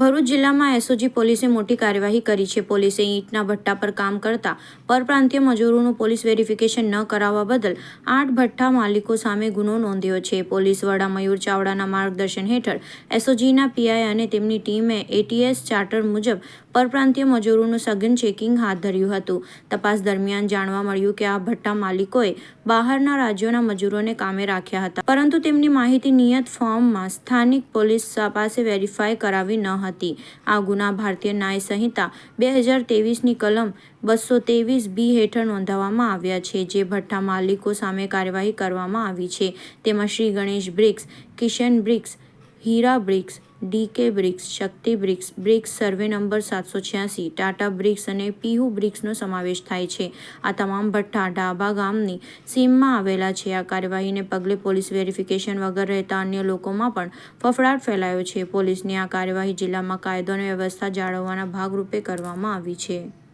ભરૂચ જિલ્લામાં એસઓજી પોલીસે મોટી કાર્યવાહી કરી છે. પોલીસે ઈંટના ભઠ્ઠા પર કામ કરતા પરપ્રાંતીય મજૂરોનું પોલીસ વેરિફિકેશન ન કરાવવા બદલ આઠ ભઠ્ઠા માલિકો સામે ગુનો નોંધ્યો છે. પોલીસ વડા મયુર ચાવડાના માર્ગદર્શન હેઠળ એસઓજીના પીઆઈ અને તેમની ટીમે એટીએસ ચાર્ટર મુજબ પરપ્રાંતીય મજૂરોનું સઘન ચેકિંગ હાથ ધર્યું હતું. તપાસ દરમિયાન જાણવા મળ્યું કે આ ભઠ્ઠા માલિકોએ બહારના રાજ્યોના મજૂરોને કામે રાખ્યા હતા. પરંતુ તેમની માહિતી નિયત ફોર્મમાં સ્થાનિક પોલીસ પાસે વેરીફાઈ કરાવી ન હતી. આ ગુના ભારતીય ન્યાય સંહિતા બે હજાર તેવીસની કલમ બસો ત્રેવીસ બી હેઠળ નોંધાવવામાં આવ્યા છે, જે ભઠ્ઠા માલિકો સામે કાર્યવાહી કરવામાં આવી છે. તેમાં Shri Ganesh bricks, Kishan bricks, Hira bricks DK bricks, Shakti bricks bricks survey number સાતસો છ્યાસી, ટાટા બ્રિક્સ અને પીહુ બ્રિક્સનો સમાવેશ થાય છે. આ તમામ ભઠ્ઠા ડાબા ગામની સીમમાં આવેલા છે. આ કાર્યવાહીને પગલે પોલીસ વેરિફિકેશન વગર રહેતા અન્ય લોકોમાં પણ ફફડાટ ફેલાયો છે. પોલીસની આ કાર્યવાહી જિલ્લામાં કાયદો અને વ્યવસ્થા જાળવવાના ભાગરૂપે કરવામાં આવી છે.